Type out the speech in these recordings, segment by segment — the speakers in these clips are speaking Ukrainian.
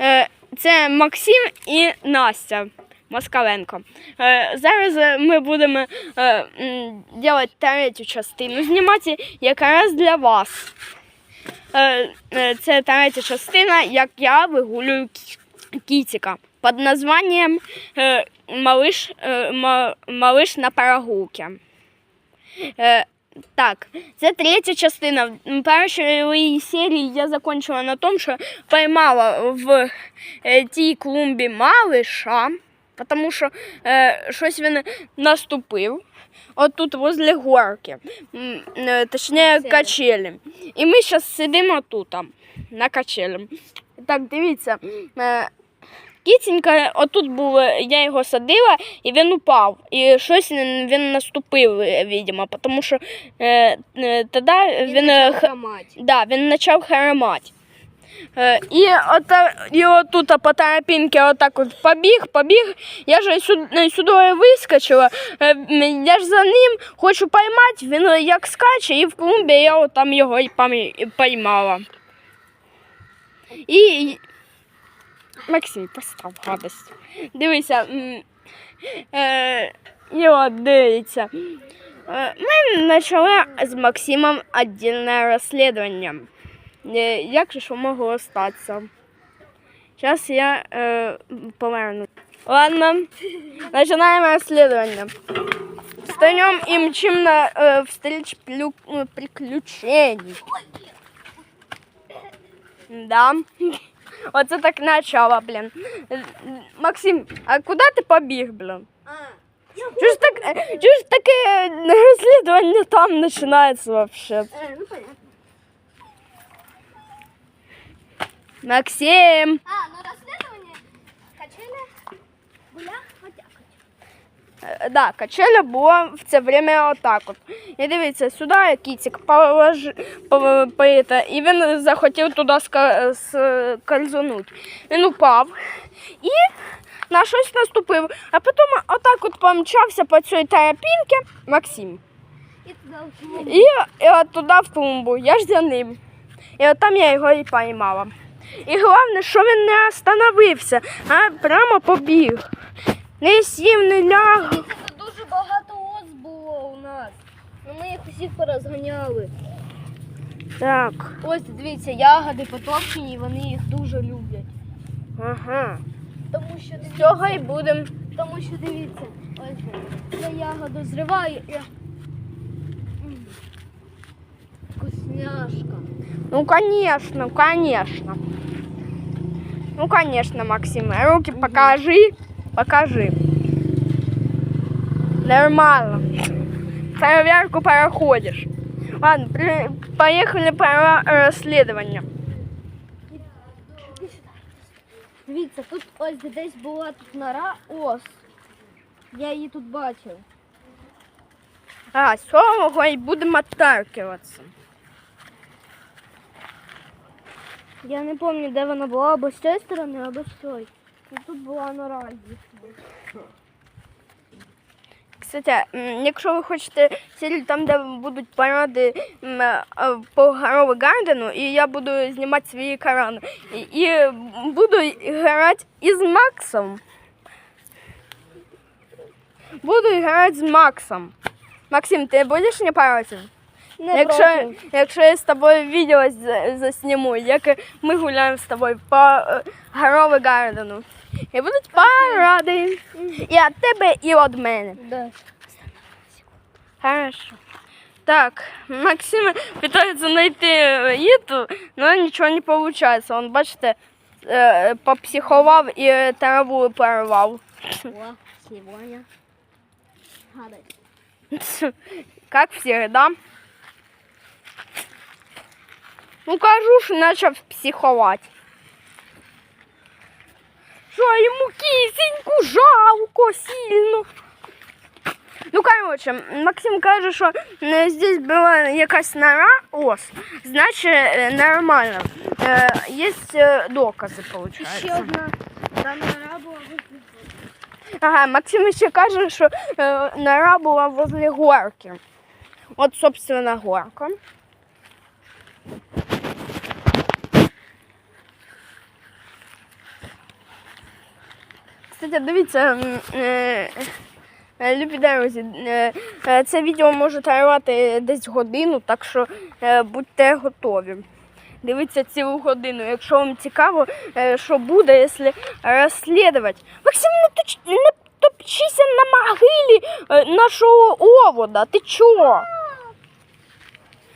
Е, Це Максим і Настя Москаленко. Е, Зараз е, ми будемо робити третю частину знімати якраз для вас. Це третя частина, як я вигулюю кі- кітика під названням Малиш, Малиш на прогулці. Так, це третя частина. В першій серії я закінчила на тому, що поймала в е, тій клумбі малиша, тому що е, щось він наступив. От тут возле горки, е, точніше качелі. І ми зараз сидимо тут, на качелі. Так, дивіться. е, Кітенька, отут був, е, я його садила, і він упав. І щось він, наступив, е, видимо, тому що е, е, тоді він, е, х- да, він почав харамати. І, ота, і отут по тарапінки отак от побіг, побіг. Я ж сюди, сюди вискочила. Я ж за ним хочу поймати, він як скаче, і в клумбі я от там його і поймала. І Максим, постав гадость. Дивися. Е, і от дивіться. Е, Ми почали з Максимом віддільне розслідування. Е, Як же що могло статися? Зараз я е, поверну. Ладно, починаємо розслідування. Встанем і мчим на е, встреч е, приключений. Да. Оце так начало, блін. Е, Максим, а куди ти побіг, блін? Чого ж так, е, чого ж таке розслідування там починається вообще? ну понятно. Максим! А, ну розслідування качеля буля отак. Е, Да, качеля була в це время отак от. І дивіться, сюди кітик полож... по, по, і він захотів туди ска... Він упав і на щось наступив. А потім отак от помчався по цій тарапінці Максим. І. І, і от туди в клумбу. Я ж за ним. І от там я його і поймала. І головне, що він не остановився, а прямо побіг. Не сів, не ляг. Тут дуже багато ос було у нас. Ну ми їх усіх порозганяли. Так. Ось дивіться, ягоди потопчені, вони їх дуже люблять. Ага. Тому що З цього і будемо. тому що дивіться, ось я ягоду зриваю і. Вкусняшка. Ну, конечно, конечно. Ну, конечно, Максим. Руки покажи. Покажи. Нормально. Проверку проходишь. Ладно, при- поехали по расследованию. Дивіться, тут ось десь була тут нора ос. Я її тут бачив. А, сьомого і будемо оттаркиваться. Я не пам'ятаю, де вона була, або з цієї сторони, або з цієї. Тут була нора їхня. Кстати, якщо ви хочете цілі там, де будуть поради м, е, по Гарову Гардену, і я буду знімати свої карани. І, буду грати із Максом. Буду грати з Максом. Максим, ти будеш не проти? Не Якщо, проти. якщо я з тобою відео засніму, як ми гуляємо з тобою по е, Гарову Гардену. І будуть поради. І від тебе, і від мене. Да. Хорошо. Так, Максим пытается найти Иту, но ничего не получается. Он, бачите, е, попсиховав і е, траву порвав. О, сегодня. Гадать. Как всегда. Ну, кажу ж, начав психовать. Йому кисеньку жалко сильно. Ну, короче, Максим каже, що е, здесь була якась нора, ос, значить е, нормально. Е, Є докази, виходить. Ще одна. Та нора була возле Ага, Максим ще каже, що нора була возле горки. От, собственно, горка. Кстати, дивіться, е, е, любі друзі, е, це відео може тривати десь годину, так що будьте готові. Дивіться цілу годину. Якщо вам цікаво, що буде, якщо розслідувати. Максим, не, точ, не топчися на могилі нашого овода. Ти чого?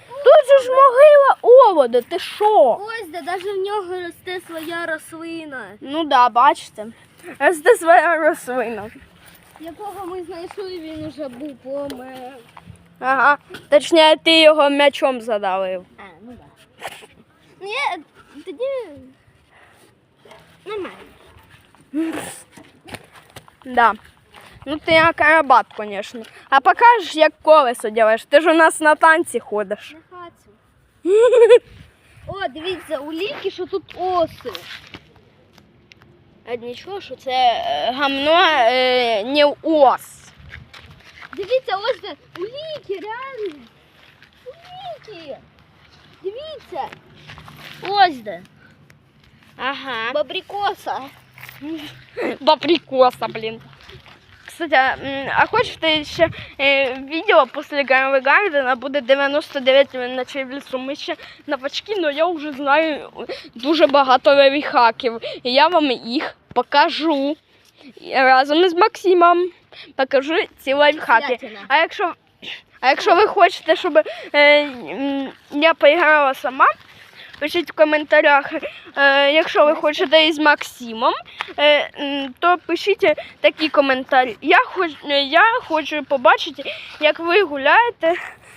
Тут же ж могила овода, ти що? Ось де навіть в нього росте своя рослина, Ну да, бачите. Росте своя рослина. якого ми знайшли, він уже був помер. Ага. Точніше, ти його м'ячом задавив. А, ну да. Ні, тоді нормально. Да. Ну ти акробат, звісно. А покажеш, як колесо робиш. Ти ж у нас на танці ходиш. На хату. О, дивіться, у ліки, що тут оси. А нічого, що це е, гамно е, не ос. Дивіться, ось де у ліки, реально. У ліки. Дивіться. Ось де. Ага. Бабрикоса. Бабрикоса, блін. Кстати, а, а хочете ще е, відео після Гарви Гардена буде 99 ночей в лісу. Ми ще новачки, але я вже знаю дуже багато лайфхаків. І я вам їх покажу. Разом із Максимом покажу ці лайфхаки. А якщо, а якщо ви хочете, щоб е, я поіграла сама, пишіть в коментарях. Е, якщо ви хочете із Максимом, е, то пишіть такі коментарі. Я, хоч, я хочу побачити, як ви гуляєте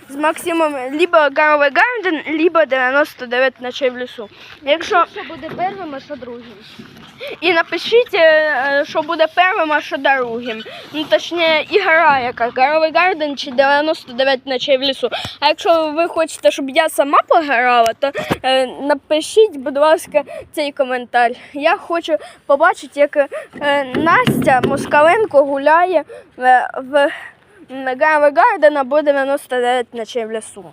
з Максимом либо Гаровий Гарден, либо 99 ночей в лісу. Якщо Що буде першим, а що другим. і напишіть, е, що буде першим, а що другим. Ну, точніше, ігра яка Гаровий Гарден чи 99 ночей в лісу. А якщо ви хочете, щоб я сама пограла, то е, напишіть, будь ласка, цей коментар. Я хочу побачити, як е, Настя Москаленко гуляє е, в Гаровий Гардена буде 99 ночей в лісу.